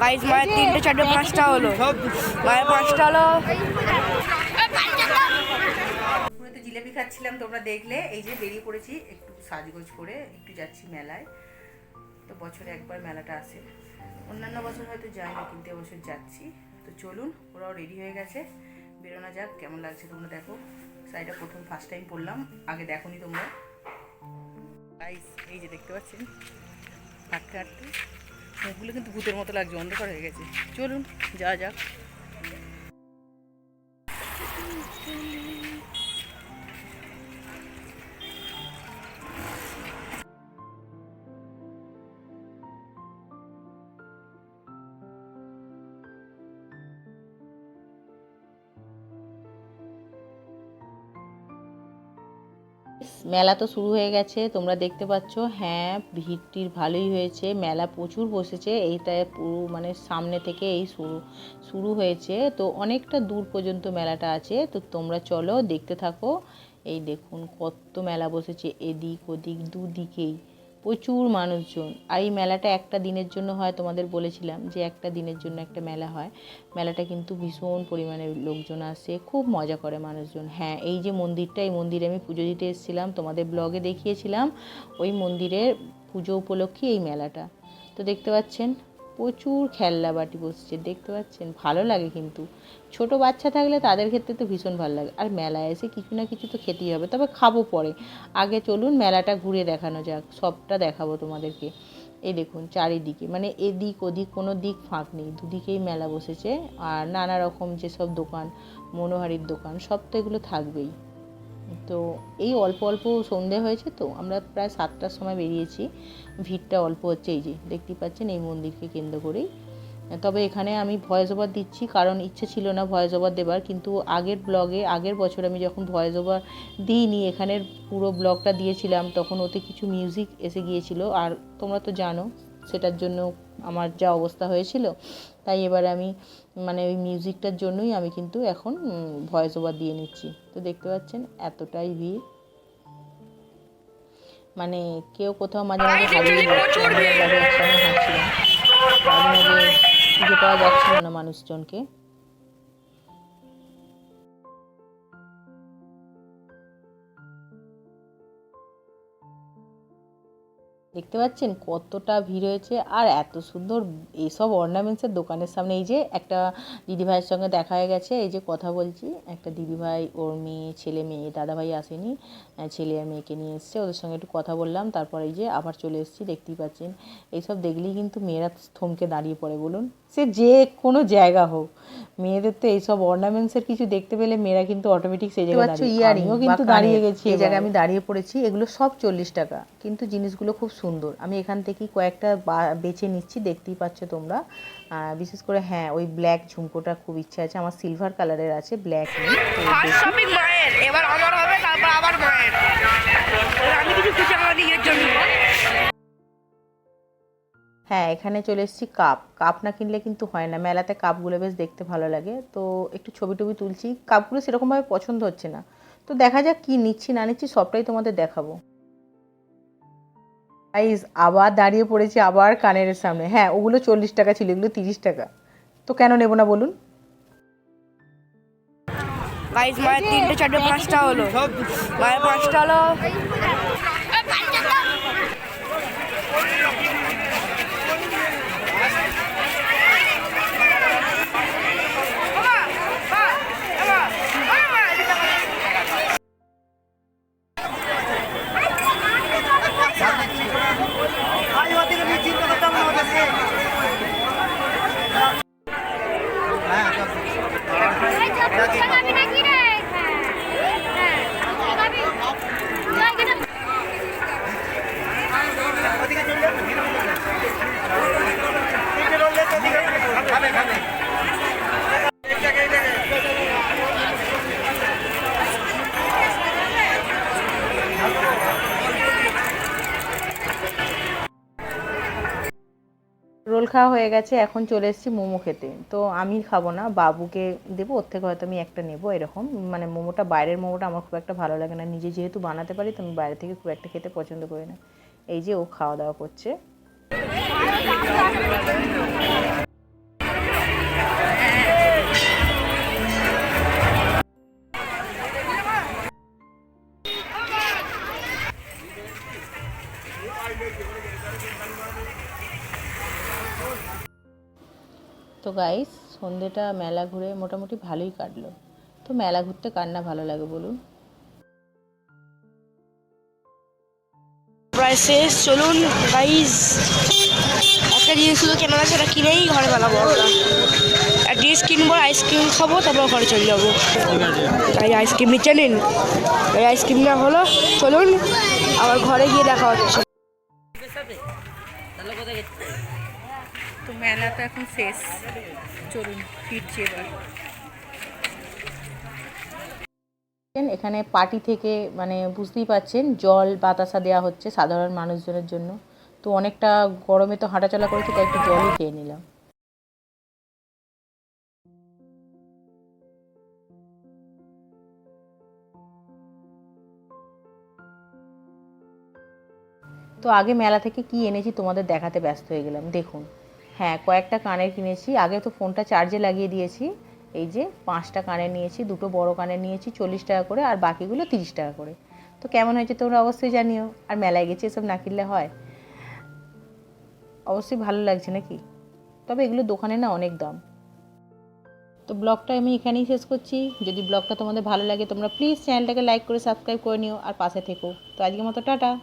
Guys মায়ের তিনটে, চারটে, পাঁচটা হলো। মায়ের পাঁচটা হলো। জিলেপি খাচ্ছিলাম, তোমরা দেখলে। এই যে বেরিয়ে পড়েছি, একটু সাজগোজ করে, একটু যাচ্ছি মেলায়। তো বছরে একবার মেলাটা আসে। অন্যান্য বছর হয়তো যাই না, কিন্তু এবছর যাচ্ছি। তো চলুন, ওরাও রেডি হয়ে গেছে। বেরোনো যাক, কেমন লাগছে তোমরা দেখো। শাড়িটা প্রথম ফার্স্ট টাইম পরলাম আগে দেখোনি তোমরা। এই যে দেখতে পাচ্ছেন হাঁটতে হাঁটতে মুখগুলো কিন্তু ভূতের মতো লাগছে অন্ধকার হয়ে গেছে। চলুন যা যাক। মেলা তো শুরু হয়ে গেছে, তোমরা দেখতে পাচ্ছ হ্যাঁ ভিড়টির ভালোই হয়েছে, মেলা প্রচুর বসেছে, এইটা পুরো মানে সামনে থেকে এই শুরু শুরু হয়েছে, তো অনেকটা দূর পর্যন্ত মেলাটা আছে, তো তোমরা চলো দেখতে থাকো, এই দেখুন কত মেলা বসেছে, এদিক ওদিক দুদিকেই প্রচুর মানুষজন। আর এই মেলাটা একটা দিনের জন্য হয় তোমাদের বলেছিলাম যে একটা দিনের জন্য একটা মেলা হয়। মেলাটা কিন্তু ভীষণ পরিমাণে লোকজন আসে, খুব মজা করে মানুষজন। হ্যাঁ এই যে মন্দিরটা, এই মন্দিরে আমি পুজো দিতে এসেছিলাম, তোমাদের ব্লগে দেখিয়েছিলাম, ওই মন্দিরের পুজো উপলক্ষে এই মেলাটা। তো দেখতে পাচ্ছেন প্রচুর খেলনা বাটি বসছে, দেখতে পাচ্ছেন? ভালো লাগে কিন্তু। ছোট বাচ্চা থাকলে তাদের ক্ষেত্রে তো ভীষণ ভালো লাগে। আর মেলায় এসে কিছু না কিছু তো খেতেই হবে। তবে খাব পরে। আগে চলুন মেলাটা ঘুরে দেখানো যাক। সবটা দেখাবো তোমাদেরকে। এই দেখুন, চারিদিকে। মানে এদিক ওদিক কোনো দিক ফাঁক নেই। দুদিকেই মেলা বসেছে। আর নানা রকম যেসব দোকান, মনোহারির দোকান, সব তো এগুলো থাকবেই। তো এই অল্প অল্প সন্ধে হয়েছে তো আমরা প্রায় সাতটার সময় বেরিয়েছি। ভিড়টা অল্প হচ্ছে এই যে, দেখতেই পাচ্ছেন এই মন্দিরকে কেন্দ্র করেই। তবে এখানে আমি ভয়েস ওভার দিচ্ছি, কারণ ইচ্ছে ছিল না ভয়েস ওভার দেবার, কিন্তু আগের ব্লগে আগের বছর আমি যখন ভয়েস ওভার দিইনি, এখানের পুরো ব্লগটা দিয়েছিলাম, তখন ওতে কিছু মিউজিক এসে গিয়েছিল। আর তোমরা তো জানো সেটার জন্য আমার যা অবস্থা হয়েছিল, তাই এবার আমি মানে ওই মিউজিকটার জন্যই আমি কিন্তু এখন ভয়েস ওভার দিয়ে নিচ্ছি। তো দেখতে পাচ্ছেন, এতটাই ভিড়। মানে কেউ কোথাও মাঝে মাঝে হারিয়ে যাচ্ছে মাঝে মাঝে খুঁজে পাওয়া যাচ্ছিল না মানুষজনকে। দেখতে পাচ্ছেন কতটা ভিড় হয়েছে? আর এত সুন্দর এইসব অর্নামেন্টসের দোকানের সামনে, এই যে একটা দিদিভাইয়ের সঙ্গে দেখা হয়ে গেছে, এই যে কথা বলছি, একটা দিদিভাই ওর মেয়ে, ছেলে মেয়ে দাদাভাই আসেনি ছেলে আর মেয়েকে নিয়ে এসছে, ওদের সঙ্গে একটু কথা বললাম, তারপর এই যে আবার চলে এসেছি, দেখতেই পাচ্ছেন। এইসব দেখলেই কিন্তু মেয়েরা থমকে দাঁড়িয়ে পড়ে, বলুন। সে যে কোনো জায়গা হোক। মেয়েদের তো এইসব অর্নামেন্টসের কিছু দেখতে পেলে মেয়েরা কিন্তু অটোমেটিক সেই জায়গায় দাঁড়িয়ে ইয়ারিংও কিন্তু দাঁড়িয়ে গেছি এই জায়গায় আমি দাঁড়িয়ে পড়েছি এগুলো সব চল্লিশ টাকা। কিন্তু জিনিসগুলো খুব সুন্দর। আমি এখান থেকেই কয়েকটা বা- বেছে নিচ্ছি দেখতেই পাচ্ছ তোমরা। আহ, বিশেষ করে হ্যাঁ ওই ব্ল্যাক ঝুমকোটা খুব ইচ্ছা আছে। আমার সিলভার কালারের আছে ব্ল্যাক নেই। হ্যাঁ এখানে চলে এসেছি কাপ। কাপ না কিনলে কিন্তু হয় না। মেলাতে কাপগুলো বেশ দেখতে ভালো লাগে। তো একটু ছবি টবি তুলছি। কাপগুলো সেরকমভাবে পছন্দ হচ্ছে না। তো দেখা যাক কি নিচ্ছি, না নিচ্ছি, সবটাই তোমাদের দেখাবো। গাইজ আবার দাঁড়িয়ে পড়েছি আবার কানের সামনে। হ্যাঁ ওগুলো চল্লিশ টাকা ছিল, এগুলো তিরিশ টাকা। তো কেন নেব না বলুন? তিনটে, চারটে পাঁচটা হলো। রোল খাওয়া হয়ে গেছে, এখন চলে এসেছি মোমো খেতে। তো আমি খাব না, বাবুকে দেবো, ওর থেকে হয়তো আমি একটা নেব এরকম। মানে মোমোটা, বাইরের মোমোটা আমার খুব একটা ভালো লাগে না। নিজে যেহেতু বানাতে পারি, তো আমি বাইরে থেকে খুব একটা খেতে পছন্দ করি না। এই যে ও খাওয়া দাওয়া করছে। তো গাইস সন্ধেটা মেলা ঘুরে মোটামুটি ভালোই কাটলো। তো মেলা ঘুরতে কার না ভালো লাগে বলুন? প্রায় শেষ চলুন গাইজ একটা জিনিস শুধু কেনা সেটা কিনেই ঘরে বানাবো আমরা। একটা জিনিস কিনবো আইসক্রিম খাব, তারপর ঘরে চলে যাব। তাই আইসক্রিম নিচে নিন। এই আইসক্রিম না হলো, চলুন, আবার ঘরে গিয়ে দেখা হচ্ছে। মেলা তো এখন শেষ। চলুন ফিরছি এবার। এখানে পার্টি থেকে মানে বুঝতেই পাচ্ছেন জল, বাতাসা দেওয়া হচ্ছে সাধারণ মানুষজনের জন্য। তো অনেকটা গরমে তো হাঁটাচলা করেছি, তাই একটু জলই খেয়ে নিলাম। তো আগে মেলা থেকে কি এনেছি তোমাদের দেখাতে ব্যস্ত হয়ে গেলাম। দেখুন। হ্যাঁ কয়েকটা কানের কিনেছি। আগে তো ফোনটা চার্জে লাগিয়ে দিয়েছি। এই যে পাঁচটা কানের নিয়েছি, দুটো বড় কানের নিয়েছি, চল্লিশ টাকা করে, আর বাকিগুলো তিরিশ টাকা করে। তো কেমন হয়েছে তোমরা অবশ্যই জানিও। আর মেলায় গেছি, এসব না কিনলে হয়। অবশ্যই ভালো লাগছে নাকি? তবে এগুলো দোকানে না অনেক দাম। তো ব্লগটা আমি এখানেই শেষ করছি। যদি ব্লগটা তোমাদের ভালো লাগে তোমরা প্লিজ চ্যানেলটাকে লাইক করে সাবস্ক্রাইব করে নিও। আর পাশে থেকো। তো আজকের মতো টাটা।